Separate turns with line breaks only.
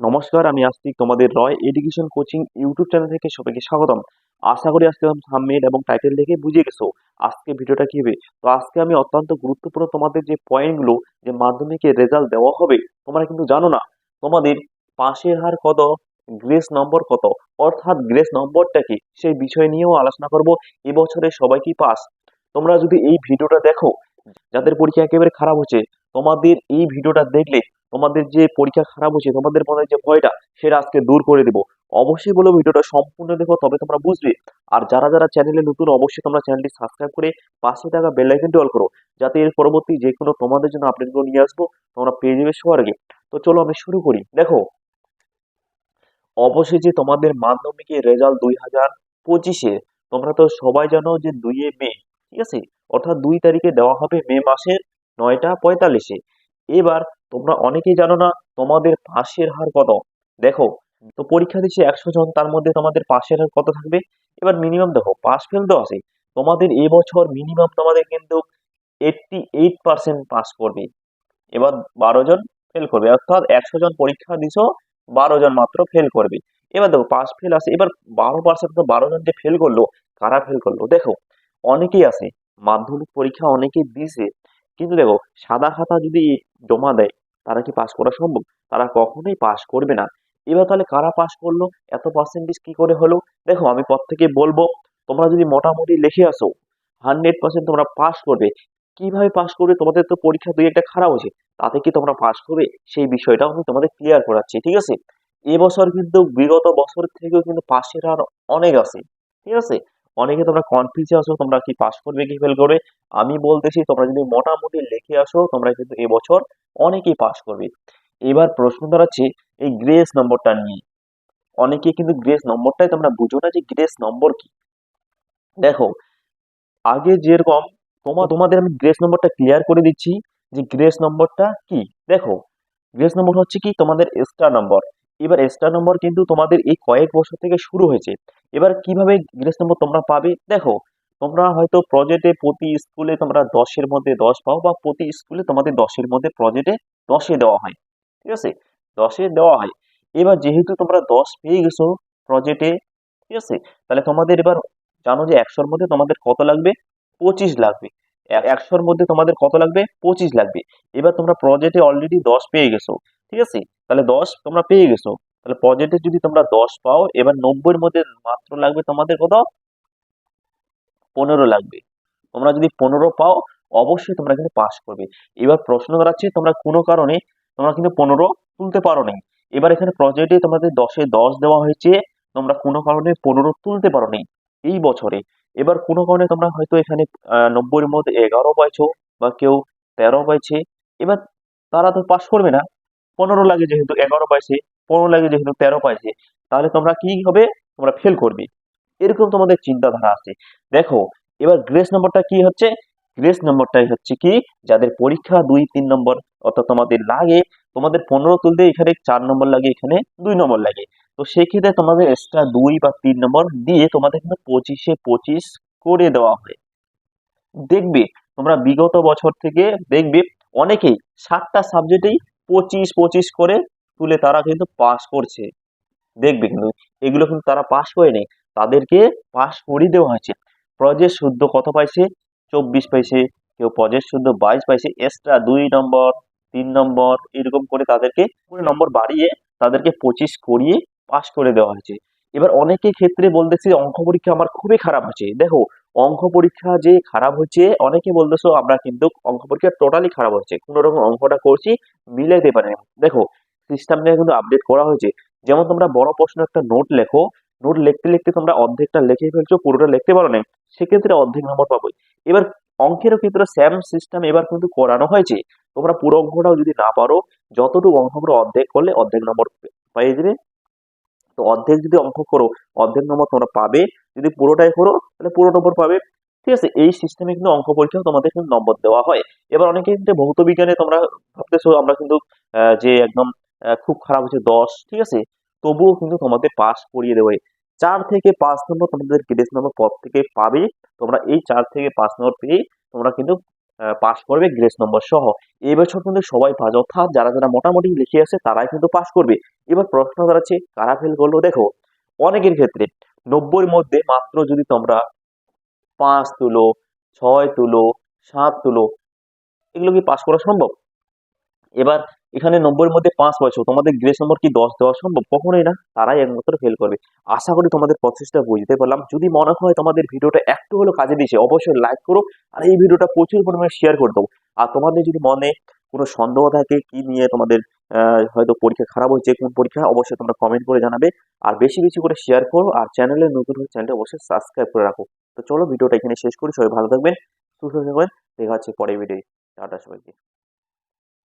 নমস্কার, আমি আস্তিক তোমাদের Roy education coaching YouTube channel থেকে সবাইকে স্বাগতম। আশা করি আজকে থাম্বনেল এবং টাইটেল দেখে বুঝে গেছো আজকে ভিডিওটা কি হবে। তো আজকে আমি অত্যন্ত গুরুত্বপূর্ণ তোমাদের যে পয়েন্টগুলো যে মাধ্যমিকের রেজাল্ট দেওয়া হবে, তোমরা কিন্তু জানো না। তোমাদের পাশের হার কত? গ্রেস নম্বর কত? অর্থাৎ গ্রেস নম্বরটা কি? সেই বিষয় নিয়েও আলোচনা করব। এবছরে সবাই কি পাস তোমরা যদি এই ভিডিওটা দেখো, যাদের পরীক্ষা একেবারে খারাপ হচ্ছে, তোমাদের এই ভিডিওটা দেখলে তোমাদের যে পরীক্ষা খারাপ হচ্ছে, তোমাদের মনে যে ভয়টা, সেটা আজকে দূর করে দিব। অবশ্যই বলো ভিডিওটা সম্পূর্ণ দেখো, তবে তোমরা বুঝবে। আর যারা যারা চ্যানেলে নতুন, অবশ্যই তোমরা চ্যানেলটি সাবস্ক্রাইব করে পাশে থাকা বেল অল করো, যাতে এর পরবর্তী যে কোনো তোমাদের জন্য আপডেটগুলো নিয়ে আসব, তোমরা পেয়ে যাবে সবার আগে। তো চলো আমি শুরু করি। দেখো অবশ্যই যে তোমাদের মাধ্যমিকের রেজাল্ট দুই হাজার পঁচিশে, তোমরা তো সবাই জানো যে দুইয়ে মে, ঠিক আছে? অর্থাৎ দুই তারিখে দেওয়া হবে মে মাসের নয়টা পঁয়তাল্লিশে। এবার তোমরা অনেকেই জানো না তোমাদের পাশের হার কত। দেখো, তো পরীক্ষা দিচ্ছে একশো জন, তার মধ্যে তোমাদের পাশের হার কত থাকবে? এবার মিনিমাম দেখো পাস ফেল তো আছে তোমাদের এবছর মিনিমাম তোমাদের কিন্তু এইটটি এইট পার্সেন্ট পাস করবে। এবার বারো জন ফেল করবে। অর্থাৎ একশো জন পরীক্ষা দিছো, বারো জন মাত্র ফেল করবে। এবার দেখো পাস ফেল আছে। এবার বারো পার্সেন্ট তো বারো জন যে ফেল করল, কারা ফেল করল? দেখো, অনেকেই আছে, মাধ্যমিক পরীক্ষা অনেকেই দিছে। কিন্তু দেখো, সাদা খাতা যদি জমা দেয়, তারা কি পাস করা সম্ভব? তারা কখনোই পাস করবে না। এবার তাহলে কারা পাস করল? এত পার্সেন্টেজ কি করে হলো? দেখো, আমি পর থেকে বলব, তোমরা যদি মোটামুটি লিখে আসো হান্ড্রেড পার্সেন্ট তোমরা পাস করবে। কীভাবে পাস করবে? তোমাদের তো পরীক্ষা দুই একটা খারাপ হয়েছে। তাতে কি তোমরা পাস করবে? সেই বিষয়টাও আমি তোমাদের ক্লিয়ার করাচ্ছি, ঠিক আছে? এবছর কিন্তু বিগত বছর থেকেও কিন্তু পাশের আর অনেক আছে, ঠিক আছে? অনেকে তোমরা কনফিউজে আসো তোমরা কি পাস করবে কি ফেল করবে? আমি বলতেছি, তোমরা যদি মোটামুটি লিখে আসো, তোমরা কিন্তু এবছর অনেকেই পাস করবে। এবার প্রশ্ন দাঁড়াচ্ছে এই গ্রেস নম্বরটা নিয়ে। অনেকে কিন্তু গ্রেস নম্বরটাই তোমরা বুঝো না যে গ্রেস নম্বর কি। দেখো, আগে যেরকম তোমা, তোমাদের আমি গ্রেস নম্বরটা ক্লিয়ার করে দিচ্ছি যে গ্রেস নম্বরটা কি? দেখো গ্রেস নম্বর হচ্ছে কি? তোমাদের স্টার নম্বর এবার এক্সট্রা নম্বর কিন্তু তোমাদের এই কয়েক বছর থেকে শুরু হয়েছে। এবার কীভাবে গ্রেস নম্বর তোমরা পাবে? দেখো, তোমরা হয়তো প্রজেক্টে প্রতি স্কুলে তোমরা দশের মধ্যে দশ পাও বা প্রতি স্কুলে তোমাদের দশের মধ্যে প্রজেক্টে দশে দেওয়া হয়। ঠিক আছে? দশে দেওয়া হয়। এবার যেহেতু তোমরা দশ পেয়ে গেছো প্রজেক্টে ঠিক আছে? তাহলে তোমাদের এবার জানো যে একশোর মধ্যে তোমাদের কত লাগবে? পঁচিশ লাগবে। একশোর মধ্যে তোমাদের কত লাগবে? পঁচিশ লাগবে। এবার তোমরা প্রজেক্টে অলরেডি দশ পেয়ে গেছো। ঠিক আছে? তাহলে দশ তোমরা পেয়ে গেছো। তাহলে প্রজেক্টে যদি তোমরা দশ পাও, এবার নব্বইয়ের মধ্যে মাত্র লাগবে তোমাদের কত পনেরো লাগবে। তোমরা যদি পনেরো পাও, অবশ্যই তোমরা কিন্তু পাস করবে। এবার প্রশ্ন দাঁড়াচ্ছে তোমরা কোনো কারণে তোমরা কিন্তু পনেরো তুলতে পারো নি এবার এখানে প্রজেক্টে তোমাদের দশে দশ দেওয়া হয়েছে, তোমরা কোনো কারণে পনেরো তুলতে পারো নি এই বছরে। এবার কোনো কারণে তোমরা হয়তো এখানে নব্বইয়ের মধ্যে এগারো পাইছো বা কেউ তেরো পাইছে, এবার তারা তো পাস করবে না। পনেরো লাগে যেহেতু এগারো পাইছে, পনেরো লাগে যেহেতু তেরো পাইছে, তাহলে তোমরা কি হবে? তোমরা ফেল করবে। এরকম তোমাদের চিন্তাধারা আছে। দেখো, এবার গ্রেস নম্বরটা কি হচ্ছে? গ্রেস নম্বরটাই হচ্ছে কি, যাদের পরীক্ষা দুই, তিন নম্বর অর্থাৎ তোমাদের লাগে, তোমাদের পনেরো তুলতে এখানে চার নম্বর লাগে, এখানে দুই নম্বর লাগে। তো সেক্ষেত্রে তোমাদের এক্সট্রা দুই বা তিন নম্বর দিয়ে তোমাদের কিন্তু পঁচিশে পঁচিশ করে দেওয়া হয়। দেখবে, তোমরা বিগত বছর থেকে দেখবে, অনেকেই সাতটা সাবজেক্টেই পঁচিশ পঁচিশ করে তুলে তারা কিন্তু পাস করছে। দেখবে কিন্তু, এগুলো কিন্তু তারা পাস করেনি। তাদেরকে পাস করিয়ে দেওয়া হয়েছে। প্রজেক্ট শুদ্ধ কত পাইছে? চব্বিশ পাইছে। কেউ প্রজেক্ট শুদ্ধ বাইশ পাইছে। এক্সট্রা দুই নম্বর, তিন নম্বর, এরকম করে তাদেরকে নম্বর বাড়িয়ে তাদেরকে পঁচিশ করিয়ে পাস করে দেওয়া হয়েছে। এবার অনেকের ক্ষেত্রে বলতেছে, অঙ্ক পরীক্ষা আমার খুবই খারাপ হয়েছে। দেখো, অঙ্ক পরীক্ষা যে খারাপ হচ্ছে অনেকে বলতেছো, আমরা কিন্তু অঙ্ক পরীক্ষা টোটালি খারাপ হচ্ছে কোনো রকম অঙ্কটা করছি, মিলাইতে পারি দেখো সিস্টেমটা কিন্তু আপডেট করা হয়েছে। যেমন তোমরা বড় প্রশ্ন একটা নোট লেখো নোট লিখতে লিখতে তোমরা অর্ধেকটা লিখে ফেলছো, পুরোটা লিখতে পারো না সেক্ষেত্রে অর্ধেক নম্বর পাবোই। এবার অঙ্কেরও ক্ষেত্রে সেম সিস্টেম এবার কিন্তু করানো হয়েছে। তোমরা পুরো অঙ্কটাও যদি না পারো, যতটুকু অঙ্ক অর্ধেক করলে অর্ধেক নম্বর পেয়ে যাবে তো অর্ধেক যদি অঙ্ক করো, অর্ধেক নম্বর তোমরা পাবে। যদি পুরোটাই করো, তাহলে পুরো নম্বর পাবে। ঠিক আছে? এই সিস্টেমে কিন্তু অঙ্ক পরীক্ষা তোমাদের কিন্তু নম্বর দেওয়া হয়। এবার অনেকে কিন্তু ভৌত বিজ্ঞানে তোমরা ভাবতেছো, আমরা কিন্তু যে একদম খুব খারাপ হচ্ছে দশ, ঠিক আছে? তবুও কিন্তু তোমাদের পাস করিয়ে দেবে চার থেকে পাঁচ নম্বর তোমাদের গ্রেস নম্বর পদ থেকে পাবে। তোমরা এই চার থেকে পাঁচ নম্বর পেয়ে তোমরা কিন্তু পাস করবে গ্রেস নম্বর সহ। এবছর বছর কিন্তু সবাই পাস অর্থাৎ যারা যারা মোটামুটি লিখে আছে, তারাই কিন্তু পাশ করবে। এবার প্রশ্ন দাঁড়াচ্ছে, কারা ফেল করল? দেখো, অনেকের ক্ষেত্রে নব্বইয়ের মধ্যে মাত্র যদি তোমরা পাঁচ তুলো, ছয় তুলো, সাত তুলো, এগুলো কি পাশ করা সম্ভব? এবার এখানে নব্বইয়ের মধ্যে পাঁচ পাইছো তোমাদের গ্রেস নম্বর কি দশ, দেওয়া সম্ভব? কখনোই না, তারাই একমাত্র ফেল করবে। আশা করি তোমাদের প্রসেসটা বুঝতে পারলাম। যদি মনে হয় তোমাদের ভিডিওটা একটু হলেও কাজে দিয়েছে, অবশ্যই লাইক করো আর এই ভিডিওটা প্রচুর পরিমাণে শেয়ার করে দেবো। আর তোমাদের যদি মনে কোনো সন্দেহ থাকে কি নিয়ে তোমাদের হয়তো পরীক্ষা খারাপ হয়েছে, কোন পরীক্ষা, অবশ্যই তোমরা কমেন্ট করে জানাবে। আর বেশি বেশি করে শেয়ার করো আর চ্যানেলে নতুন হয়ে চ্যানেলটা অবশ্যই সাবস্ক্রাইব করে রাখো। তো চলো ভিডিওটা এখানে শেষ করি। সবাই ভালো থাকবেন, সুস্থ থাকবেন। দেখা হচ্ছে পরের ভিডিও টাটা সবাইকে।